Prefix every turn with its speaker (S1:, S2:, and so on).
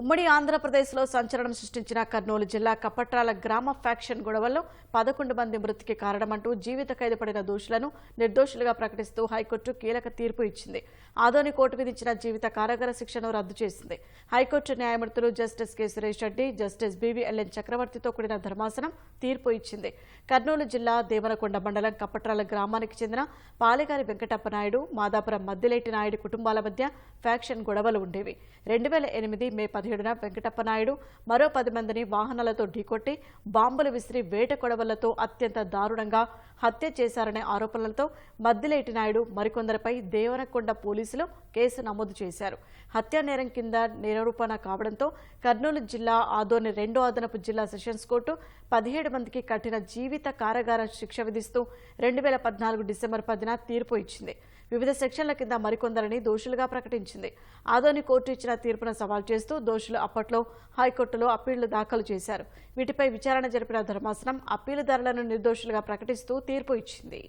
S1: ఉమ్మడి ఆంధ్రప్రదేశ్లో సంచలనం సృష్టించిన కర్నూలు జిల్లా కపట్రాల గ్రామ ఫ్యాక్షన్ గొడవల్లో పదకొండు మంది మృతికి కారణమంటూ జీవిత ఖైదు పడిన దోషులను నిర్దోషులుగా ప్రకటిస్తూ హైకోర్టు కీలక తీర్పు ఇచ్చింది. ఆదోని కోర్టు విధించిన జీవిత కారాగార శిక్షను రద్దు చేసింది. హైకోర్టు న్యాయమూర్తులు justice K. Suresh Reddy justice BVLN చక్రవర్తితో కూడిన ధర్మాసనం తీర్పు ఇచ్చింది. కర్నూలు జిల్లా దేవనకొండ మండలం కపట్రాల గ్రామానికి చెందిన పాలెగారి వెంకటప్ప నాయుడు మాదాపురం మద్దిలేటి నాయుడు కుటుంబాల మధ్య ఫ్యాక్షన్ గొడవలు ఉండేవి. రెండు వేల ఎనిమిది మే పదిహేడున వెంకటప్ప నాయుడు మరో పది మందిని వాహనాలతో ఢీకొట్టి బాంబులు విసిరి వేట కొడవలతో అత్యంత దారుణంగా హత్య చేశారనే ఆరోపణలతో మద్దిలేటి నాయుడు మరికొందరిపై దేవనకొండ పోలీసులు కేసు నమోదు చేశారు. హత్యా నేరం కింద నిరూపణ కావడంతో కర్నూలు జిల్లా ఆదోని రెండో అదనపు జిల్లా సెషన్స్ కోర్టు పదిహేడు మందికి కఠిన జీవిత కారాగార శిక్ష విధిస్తూ రెండు వేల పద్నాలుగు డిసెంబర్ పదిన తీర్పు ఇచ్చింది. వివిధ సెక్షన్ల కింద మరికొందరిని దోషులుగా ప్రకటించింది. ఆదోని కోర్టు ఇచ్చిన తీర్పును సవాల్ చేస్తూ దోషులు అప్పట్లో హైకోర్టులో అప్పీళ్ళు దాఖలు చేశారు. వీటిపై విచారణ జరిపిన ధర్మాసనం అప్పీలుదారులను నిర్దోషులుగా ప్రకటిస్తూ తీర్పు ఇచ్చింది.